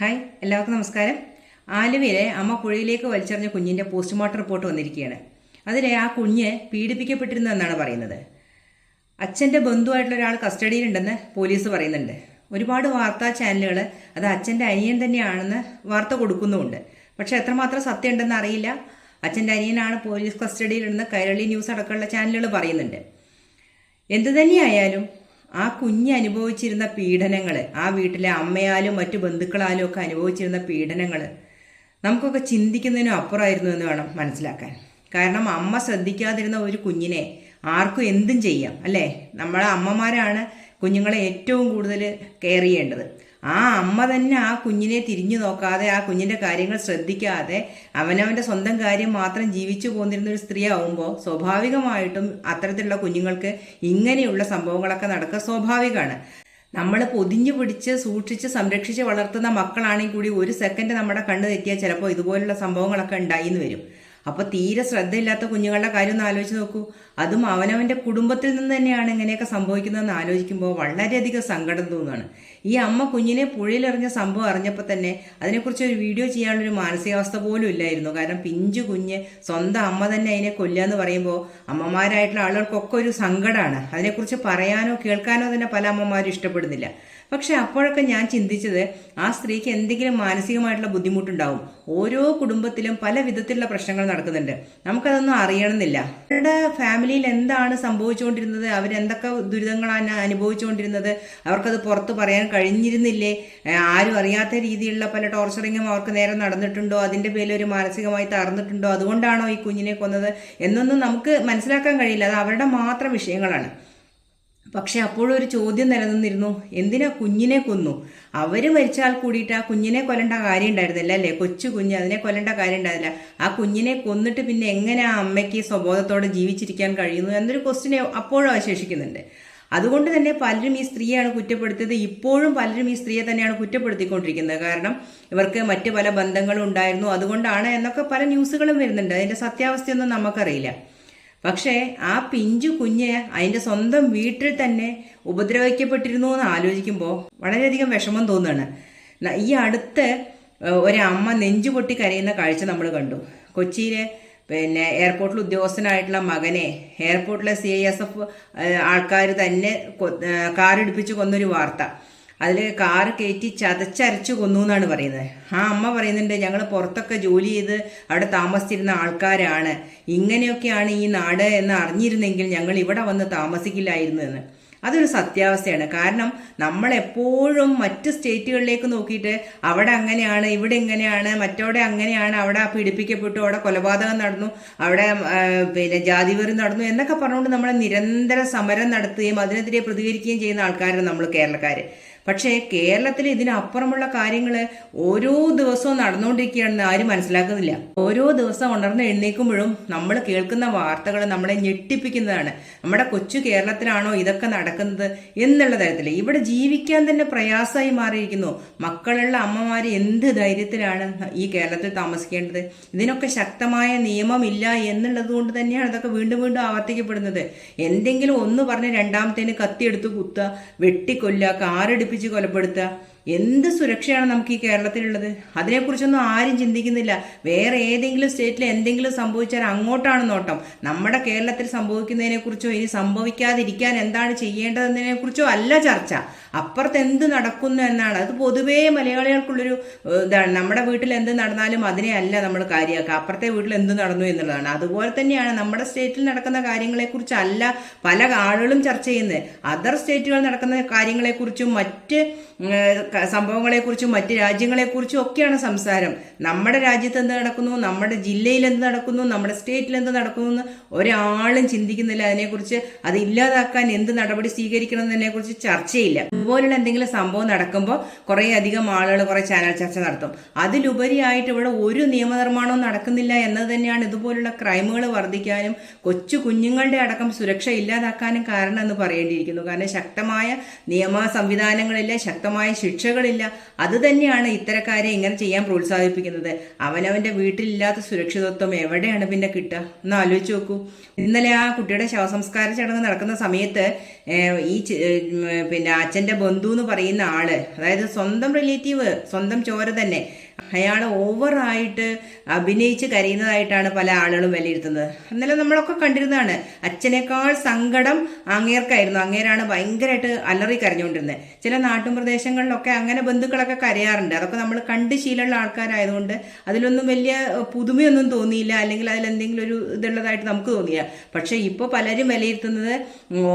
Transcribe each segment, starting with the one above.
Hi എല്ലാവർക്കും നമസ്കാരം. ആലുവയിലെ അമ്മ പുഴയിലേക്ക് വലിച്ചെറിഞ്ഞ കുഞ്ഞിന്റെ പോസ്റ്റ്മോർട്ടം റിപ്പോർട്ട് വന്നിരിക്കുകയാണ്. അതിൽ ആ കുഞ്ഞ് പീഡിപ്പിക്കപ്പെട്ടിരുന്നു എന്നാണ് പറയുന്നത്. അച്ഛന്റെ ബന്ധുവായിട്ടുള്ള ഒരാൾ കസ്റ്റഡിയിലുണ്ടെന്ന് പോലീസ് പറയുന്നുണ്ട്. ഒരുപാട് വാർത്താ ചാനലുകൾ അത് അച്ഛന്റെ അനിയൻ തന്നെയാണെന്ന് വാർത്ത കൊടുക്കുന്നുമുണ്ട്. പക്ഷെ എത്രമാത്രം സത്യം ഉണ്ടെന്ന് അറിയില്ല. അച്ഛന്റെ അനിയനാണ് പോലീസ് കസ്റ്റഡിയിലുണ്ടെന്ന് കൈരളി ന്യൂസ് അടക്കമുള്ള ചാനലുകൾ പറയുന്നുണ്ട്. എന്തു തന്നെയായാലും ആ കുഞ്ഞ് അനുഭവിച്ചിരുന്ന പീഡനങ്ങൾ ആ വീട്ടിലെ അമ്മയാലും മറ്റു ബന്ധുക്കളാലും ഒക്കെ അനുഭവിച്ചിരുന്ന പീഡനങ്ങൾ നമുക്കൊക്കെ ചിന്തിക്കുന്നതിനും അപ്പുറമായിരുന്നു എന്ന് വേണം മനസ്സിലാക്കാൻ. കാരണം അമ്മ ശ്രദ്ധിക്കാതിരുന്ന ഒരു കുഞ്ഞിനെ ആർക്കും എന്തും ചെയ്യാം അല്ലേ? നമ്മളെ അമ്മമാരാണ് കുഞ്ഞുങ്ങളെ ഏറ്റവും കൂടുതൽ കെയർ ചെയ്യേണ്ടത്. ആ അമ്മ തന്നെ ആ കുഞ്ഞിനെ തിരിഞ്ഞു നോക്കാതെ ആ കുഞ്ഞിന്റെ കാര്യങ്ങൾ ശ്രദ്ധിക്കാതെ അവനവന്റെ സ്വന്തം കാര്യം മാത്രം ജീവിച്ചു പോന്നിരുന്ന ഒരു സ്ത്രീ ആവുമ്പോൾ സ്വാഭാവികമായിട്ടും അത്തരത്തിലുള്ള കുഞ്ഞുങ്ങൾക്ക് ഇങ്ങനെയുള്ള സംഭവങ്ങളൊക്കെ നടക്കുക സ്വാഭാവികമാണ്. നമ്മൾ പൊതിഞ്ഞു പിടിച്ച് സൂക്ഷിച്ച് സംരക്ഷിച്ച് വളർത്തുന്ന മക്കളാണെങ്കിൽ കൂടി ഒരു സെക്കൻഡ് നമ്മുടെ കണ്ണ് തെറ്റിയാൽ ചിലപ്പോൾ ഇതുപോലുള്ള സംഭവങ്ങളൊക്കെ ഉണ്ടായിന്ന് വരും. അപ്പോൾ തീരെ ശ്രദ്ധയില്ലാത്ത കുഞ്ഞുങ്ങളുടെ കാര്യം ഒന്ന് ആലോചിച്ച് നോക്കൂ. അതും അവനവന്റെ കുടുംബത്തിൽ നിന്ന് തന്നെയാണ് ഇങ്ങനെയൊക്കെ സംഭവിക്കുന്നതെന്ന് ആലോചിക്കുമ്പോൾ വളരെയധികം സങ്കടം തോന്നുകയാണ്. ഈ അമ്മ കുഞ്ഞിനെ പുഴയിലെറിഞ്ഞ സംഭവം അറിഞ്ഞപ്പോൾ തന്നെ അതിനെക്കുറിച്ച് ഒരു വീഡിയോ ചെയ്യാനുള്ളൊരു മാനസികാവസ്ഥ പോലും ഇല്ലായിരുന്നു. കാരണം പിഞ്ചു കുഞ്ഞ് സ്വന്തം അമ്മ തന്നെ അതിനെ കൊല്ലുക എന്ന് പറയുമ്പോൾ അമ്മമാരായിട്ടുള്ള ആളുകൾക്കൊക്കെ ഒരു സങ്കടമാണ് അതിനെക്കുറിച്ച് പറയാനോ കേൾക്കാനോ തന്നെ പല അമ്മമാരും ഇഷ്ടപ്പെടുന്നില്ല. പക്ഷെ അപ്പോഴൊക്കെ ഞാൻ ചിന്തിച്ചത് ആ സ്ത്രീക്ക് എന്തെങ്കിലും മാനസികമായിട്ടുള്ള ബുദ്ധിമുട്ടുണ്ടാവും. ഓരോ കുടുംബത്തിലും പല വിധത്തിലുള്ള പ്രശ്നങ്ങൾ നടക്കുന്നുണ്ട്. നമുക്കതൊന്നും അറിയണമെന്നില്ല. അവരുടെ ഫാമിലിയിൽ എന്താണ് സംഭവിച്ചുകൊണ്ടിരുന്നത്? അവരെന്തൊക്കെ ദുരിതങ്ങളാണ് അനുഭവിച്ചുകൊണ്ടിരുന്നത്? അവർക്കത് പുറത്ത് പറയാൻ കഴിഞ്ഞിരുന്നില്ലേ? ആരും അറിയാത്ത രീതിയിലുള്ള പല ടോർച്ചറിങ്ങും അവർക്ക് നേരെ നടന്നിട്ടുണ്ടോ? അതിന്റെ പേരിൽ ഒരു മാനസികമായി തകർന്നിട്ടുണ്ടോ? അതുകൊണ്ടാണോ ഈ കുഞ്ഞിനെ കൊന്നത്? എന്നൊന്നും നമുക്ക് മനസ്സിലാക്കാൻ കഴിയില്ല. അത് അവരുടെ മാത്രം വിഷയങ്ങളാണ്. പക്ഷെ അപ്പോഴും ഒരു ചോദ്യം നിലനിന്നിരുന്നു എന്തിനാ കുഞ്ഞിനെ കൊന്നു? അവർ മരിച്ചാൽ കൂടിയിട്ട് ആ കുഞ്ഞിനെ കൊല്ലേണ്ട കാര്യം ഉണ്ടായിരുന്നില്ല അല്ലേ? കൊച്ചു കുഞ്ഞ് അതിനെ കൊല്ലേണ്ട കാര്യം ഉണ്ടായിരുന്നില്ല ആ കുഞ്ഞിനെ കൊന്നിട്ട് പിന്നെ എങ്ങനെ ആ അമ്മയ്ക്ക് സ്വബോധത്തോടെ ജീവിച്ചിരിക്കാൻ കഴിയുന്നു? എന്നൊരു ക്വസ്റ്റിനെ അപ്പോഴും അവശേഷിക്കുന്നുണ്ട്. അതുകൊണ്ട് തന്നെ പലരും ഈ സ്ത്രീയാണ് കുറ്റപ്പെടുത്തിയത്. ഇപ്പോഴും പലരും ഈ സ്ത്രീയെ തന്നെയാണ് കുറ്റപ്പെടുത്തിക്കൊണ്ടിരിക്കുന്നത്. കാരണം ഇവർക്ക് മറ്റ് പല ബന്ധങ്ങളും ഉണ്ടായിരുന്നു. അതുകൊണ്ടാണ് എന്നൊക്കെ പല ന്യൂസുകളും വരുന്നുണ്ട്. അതിന്റെ സത്യാവസ്ഥയൊന്നും നമുക്കറിയില്ല. പക്ഷേ ആ പിഞ്ചു കുഞ്ഞ് അതിന്റെ സ്വന്തം വീട്ടിൽ തന്നെ ഉപദ്രവിക്കപ്പെട്ടിരുന്നു എന്ന് ആലോചിക്കുമ്പോൾ വളരെയധികം വിഷമം തോന്നുകയാണ്. ഈ അടുത്ത് ഒരമ്മ നെഞ്ചു പൊട്ടി കരയുന്ന കാഴ്ച നമ്മൾ കണ്ടു. കൊച്ചിയിലെ പിന്നെ എയർപോർട്ടിൽ ഉദ്യോഗസ്ഥനായിട്ടുള്ള മകനെ എയർപോർട്ടിലെ സി ഐ എസ് എഫ് ആൾക്കാർ തന്നെ കാറിടിപ്പിച്ച് കൊന്നൊരു വാർത്ത. അതിൽ കാറ് കയറ്റി ചതച്ചരച്ചു കൊന്നു എന്നാണ് പറയുന്നത്. ആ അമ്മ പറയുന്നുണ്ട് ഞങ്ങൾ പുറത്തൊക്കെ ജോലി ചെയ്ത് അവിടെ താമസിച്ചിരുന്ന ആൾക്കാരാണ്. ഇങ്ങനെയൊക്കെയാണ് ഈ നാട് എന്ന് അറിഞ്ഞിരുന്നെങ്കിൽ ഞങ്ങൾ ഇവിടെ വന്ന് താമസിക്കില്ലായിരുന്നു എന്ന്. അതൊരു സത്യാവസ്ഥയാണ്. കാരണം നമ്മളെപ്പോഴും മറ്റ് സ്റ്റേറ്റുകളിലേക്ക് നോക്കിയിട്ട് അവിടെ അങ്ങനെയാണ് ഇവിടെ ഇങ്ങനെയാണ് മറ്റവിടെ അങ്ങനെയാണ് അവിടെ പീഡിപ്പിക്കപ്പെട്ടു അവിടെ കൊലപാതകം നടന്നു അവിടെ പിന്നെ ജാതിവെറി നടന്നു എന്നൊക്കെ പറഞ്ഞുകൊണ്ട് നമ്മൾ നിരന്തര സമരം നടത്തുകയും അതിനെതിരെ പ്രതികരിക്കുകയും ചെയ്യുന്ന ആൾക്കാരാണ് നമ്മൾ കേരളക്കാർ പക്ഷേ കേരളത്തിൽ ഇതിനപ്പുറമുള്ള കാര്യങ്ങൾ ഓരോ ദിവസവും നടന്നുകൊണ്ടിരിക്കുകയാണെന്ന് ആരും മനസ്സിലാക്കുന്നില്ല. ഓരോ ദിവസം ഉണർന്ന് എഴുന്നേൽക്കുമ്പോഴും നമ്മൾ കേൾക്കുന്ന വാർത്തകൾ നമ്മളെ ഞെട്ടിപ്പിക്കുന്നതാണ്. നമ്മുടെ കൊച്ചു കേരളത്തിലാണോ ഇതൊക്കെ നടക്കുന്നത് എന്നുള്ള തരത്തിൽ ഇവിടെ ജീവിക്കാൻ തന്നെ പ്രയാസമായി മാറിയിരിക്കുന്നു. മക്കളുള്ള അമ്മമാർ എന്ത് ധൈര്യത്തിലാണ് ഈ കേരളത്തിൽ താമസിക്കേണ്ടത്? ഇതിനൊക്കെ ശക്തമായ നിയമമില്ല എന്നുള്ളത് കൊണ്ട് തന്നെയാണ് ഇതൊക്കെ വീണ്ടും വീണ്ടും ആവർത്തിക്കപ്പെടുന്നത്. എന്തെങ്കിലും ഒന്ന് പറഞ്ഞ് രണ്ടാമത്തേന് കത്തിയെടുത്ത് കുത്തുക വെട്ടിക്കൊല്ലുക കാറടിപ്പിച്ച് കൊലപ്പെടുത്തുക. എന്ത് സുരക്ഷയാണ് നമുക്ക് ഈ കേരളത്തിലുള്ളത്? അതിനെക്കുറിച്ചൊന്നും ആരും ചിന്തിക്കുന്നില്ല. വേറെ ഏതെങ്കിലും സ്റ്റേറ്റിൽ എന്തെങ്കിലും സംഭവിച്ചാൽ അങ്ങോട്ടാണ് നോട്ടം. നമ്മുടെ കേരളത്തിൽ സംഭവിക്കുന്നതിനെക്കുറിച്ചോ ഇനി സംഭവിക്കാതിരിക്കാൻ എന്താണ് ചെയ്യേണ്ടതെന്നതിനെക്കുറിച്ചോ അല്ല ചർച്ച. അപ്പുറത്ത് എന്ത് നടക്കുന്നു എന്നാണ്. അത് പൊതുവേ മലയാളികൾക്കുള്ളൊരു ഇതാണ്. നമ്മുടെ വീട്ടിൽ എന്ത് നടന്നാലും അതിനെ അല്ല നമ്മൾ കാര്യമാക്കുക. അപ്പുറത്തെ വീട്ടിൽ എന്ത് നടന്നു എന്നുള്ളതാണ്. അതുപോലെ തന്നെയാണ് നമ്മുടെ സ്റ്റേറ്റിൽ നടക്കുന്ന കാര്യങ്ങളെക്കുറിച്ച് അല്ല പല ആളുകളും ചർച്ച ചെയ്യുന്നത്. അതർ സ്റ്റേറ്റുകൾ നടക്കുന്ന കാര്യങ്ങളെക്കുറിച്ചും മറ്റ് സംഭവങ്ങളെക്കുറിച്ചും മറ്റ് രാജ്യങ്ങളെക്കുറിച്ചും ഒക്കെയാണ് സംസാരം. നമ്മുടെ രാജ്യത്ത് എന്ത് നടക്കുന്നു? നമ്മുടെ ജില്ലയിൽ എന്ത് നടക്കുന്നു? നമ്മുടെ സ്റ്റേറ്റിൽ എന്ത് നടക്കുന്നു എന്ന് ഒരാളും ചിന്തിക്കുന്നില്ല. അതിനെക്കുറിച്ച് അത് ഇല്ലാതാക്കാൻ എന്ത് നടപടി സ്വീകരിക്കണം എന്നതിനെക്കുറിച്ച് ചർച്ചയില്ല. ഇതുപോലുള്ള എന്തെങ്കിലും സംഭവം നടക്കുമ്പോൾ കുറേ അധികം ആളുകൾ കുറേ ചാനൽ ചർച്ച നടത്തും. അതിലുപരിയായിട്ട് ഇവിടെ ഒരു നിയമനിർമ്മാണവും നടക്കുന്നില്ല എന്നത് തന്നെയാണ് ഇതുപോലുള്ള ക്രൈമുകൾ വർദ്ധിക്കാനും കൊച്ചു കുഞ്ഞുങ്ങളുടെ അടക്കം സുരക്ഷ ഇല്ലാതാക്കാനും കാരണം എന്ന് പറയേണ്ടിയിരിക്കുന്നു. കാരണം ശക്തമായ നിയമ സംവിധാനങ്ങളില്ല ശക്തമായ ശിക്ഷകളില്ല. അത് തന്നെയാണ് ഇത്തരക്കാരെ ഇങ്ങനെ ചെയ്യാൻ പ്രോത്സാഹിപ്പിക്കുന്നത്. അവനവന്റെ വീട്ടിലില്ലാത്ത സുരക്ഷിതത്വം എവിടെയാണ് പിന്നെ കിട്ടുക? ഒന്ന് ആലോചിച്ച് നോക്കൂ. ഇന്നലെ ആ കുട്ടിയുടെ ശവസംസ്കാര ചടങ്ങ് നടക്കുന്ന സമയത്ത് ഈ പിന്നെ അച്ഛന്റെ ബന്ധു എന്ന് പറയുന്ന ആൾ അതായത് സ്വന്തം റിലേറ്റീവ് സ്വന്തം ചോര തന്നെ അയാൾ ഓവറായിട്ട് അഭിനയിച്ച് കരയുന്നതായിട്ടാണ് പല ആളുകളും വിലയിരുത്തുന്നത്. എന്നാലും നമ്മളൊക്കെ കണ്ടിരുന്നതാണ് അച്ഛനേക്കാൾ സങ്കടം അങ്ങേർക്കായിരുന്നു. അങ്ങേരാണ് ഭയങ്കരമായിട്ട് അലറി കരഞ്ഞുകൊണ്ടിരുന്നത്. ചില നാട്ടും പ്രദേശങ്ങളിലൊക്കെ അങ്ങനെ ബന്ധുക്കളൊക്കെ കരയാറുണ്ട്. അതൊക്കെ നമ്മൾ കണ്ട് ശീലമുള്ള ആൾക്കാരായതുകൊണ്ട് അതിലൊന്നും വലിയ പുതുമയൊന്നും തോന്നിയില്ല. അല്ലെങ്കിൽ അതിലെന്തെങ്കിലും ഒരു ഇതുള്ളതായിട്ട് നമുക്ക് തോന്നിയില്ല. പക്ഷേ ഇപ്പോൾ പലരും വിലയിരുത്തുന്നത്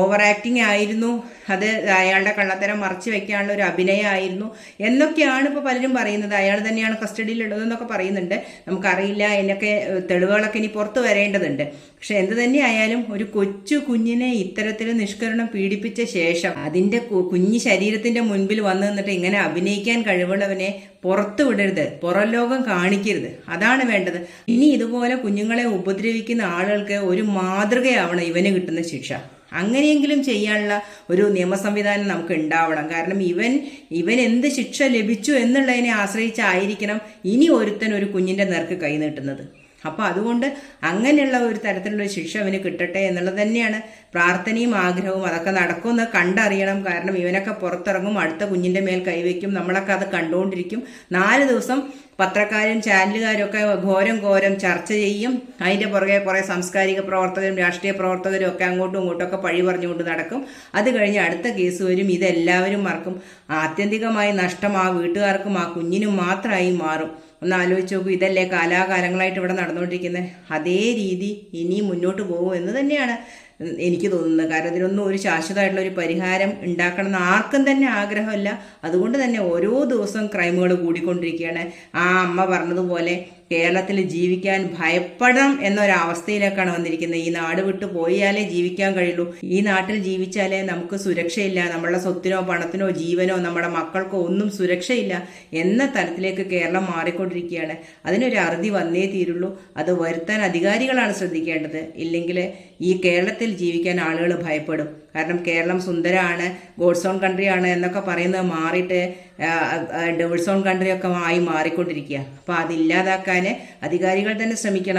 ഓവർ ആക്ടിങ് ആയിരുന്നു. അത് അയാളുടെ കള്ളത്തരം മറച്ചു വെക്കാനുള്ള ഒരു അഭിനയമായിരുന്നു എന്നൊക്കെയാണ് ഇപ്പോൾ പലരും പറയുന്നത്. അയാൾ തന്നെയാണ് കസ്റ്റഡിയിലുള്ളതെന്നൊക്കെ പറയുന്നുണ്ട്. നമുക്കറിയില്ല അതിനൊക്കെ തെളിവുകളൊക്കെ ഇനി പുറത്തു വരേണ്ടതുണ്ട്. പക്ഷെ എന്ത് തന്നെയായാലും ഒരു കൊച്ചു കുഞ്ഞിനെ ഇത്തരത്തിൽ നിഷ്കരണം പീഡിപ്പിച്ച ശേഷം അതിന്റെ കു- കുഞ്ഞു ശരീരത്തിന്റെ മുൻപിൽ വന്നു നിന്നിട്ട് ഇങ്ങനെ അഭിനയിക്കാൻ കഴിവുള്ളവനെ പുറത്തു വിടരുത്. പുറം ലോകം കാണിക്കരുത്. അതാണ് വേണ്ടത്. ഇനി ഇതുപോലെ കുഞ്ഞുങ്ങളെ ഉപദ്രവിക്കുന്ന ആളുകൾക്ക് ഒരു മാതൃകയാവണം ഇവന് കിട്ടുന്ന ശിക്ഷ. അങ്ങനെയെങ്കിലും ചെയ്യാനുള്ള ഒരു നിയമ സംവിധാനം നമുക്ക് ഉണ്ടാവണം കാരണം ഇവൻ ഇവൻ എന്ത് ശിക്ഷ ലഭിച്ചു എന്നുള്ളതിനെ ആശ്രയിച്ചായിരിക്കണം ഇനി ഒരുത്തൻ ഒരു കുഞ്ഞിന്റെ നേർക്ക് കൈ നീട്ടുന്നത്. അപ്പോൾ അതുകൊണ്ട് അങ്ങനെയുള്ള ഒരു തരത്തിലുള്ള ശിക്ഷ അവന് കിട്ടട്ടെ എന്നുള്ളത് തന്നെയാണ്. പ്രാർത്ഥനയും ആഗ്രഹവും അതൊക്കെ നടക്കുമെന്ന് കണ്ടറിയണം. കാരണം ഇവനൊക്കെ പുറത്തിറങ്ങും അടുത്ത കുഞ്ഞിന്റെ മേൽ കൈവയ്ക്കും. നമ്മളൊക്കെ അത് കണ്ടുകൊണ്ടിരിക്കും നാല് ദിവസം പത്രക്കാരും ചാനലുകാരൊക്കെ ഘോരം ഘോരം ചർച്ച ചെയ്യും. അതിന്റെ പുറകെ കുറേ സാംസ്കാരിക പ്രവർത്തകരും രാഷ്ട്രീയ പ്രവർത്തകരും ഒക്കെ അങ്ങോട്ടും ഇങ്ങോട്ടും ഒക്കെ പഴി പറഞ്ഞുകൊണ്ട് നടക്കും. അത് കഴിഞ്ഞ് അടുത്ത കേസ് വരും. ഇതെല്ലാവരും മറക്കും. ആത്യന്തികമായി നഷ്ടം ആ വീട്ടുകാർക്കും ആ കുഞ്ഞിനും മാത്രമായി മാറും. ഒന്ന് ആലോചിച്ച് നോക്കൂ ഇതല്ലേ കാലാകാലങ്ങളായിട്ട് ഇവിടെ നടന്നുകൊണ്ടിരിക്കുന്നത് അതേ രീതി ഇനി മുന്നോട്ട് പോകും എന്ന് തന്നെയാണ് എനിക്ക് തോന്നുന്നത്. കാരണം ഇതിനൊന്നും ഒരു ശാശ്വതമായിട്ടുള്ള ഒരു പരിഹാരം ഉണ്ടാക്കണം എന്ന് ആർക്കും തന്നെ ആഗ്രഹമില്ല. അതുകൊണ്ട് തന്നെ ഓരോ ദിവസവും ക്രൈമുകൾ കൂടിക്കൊണ്ടിരിക്കുകയാണ്. ആ അമ്മ പറഞ്ഞതുപോലെ കേരളത്തിൽ ജീവിക്കാൻ ഭയപ്പെടാം എന്നൊരവസ്ഥയിലേക്കാണ് വന്നിരിക്കുന്നത്. ഈ നാട് വിട്ടു പോയാലേ ജീവിക്കാൻ കഴിയുള്ളൂ. ഈ നാട്ടിൽ ജീവിച്ചാലേ നമുക്ക് സുരക്ഷയില്ല. നമ്മളുടെ സ്വത്തിനോ പണത്തിനോ ജീവനോ നമ്മുടെ മക്കൾക്കോ ഒന്നും സുരക്ഷയില്ല എന്ന തലത്തിലേക്ക് കേരളം മാറിക്കൊണ്ടിരിക്കുകയാണ്. അതിനൊരു അറുതി വന്നേ തീരുള്ളൂ. അത് വരുത്താൻ അധികാരികളാണ് ശ്രദ്ധിക്കേണ്ടത്. ഇല്ലെങ്കിൽ ഈ കേരളത്തിൽ ജീവിക്കാൻ ആളുകൾ ഭയപ്പെടും. കാരണം കേരളം സുന്ദരമാണ് ഗോഡ്സ് ഓൺ ആണ് എന്നൊക്കെ പറയുന്നത് മാറിയിട്ട് ഡബിൾസ് ഓൺ കൺട്രി ഒക്കെ ആയി മാറിക്കൊണ്ടിരിക്കുക അപ്പോൾ അതില്ലാതാക്കാൻ അധികാരികൾ തന്നെ ശ്രമിക്കണം.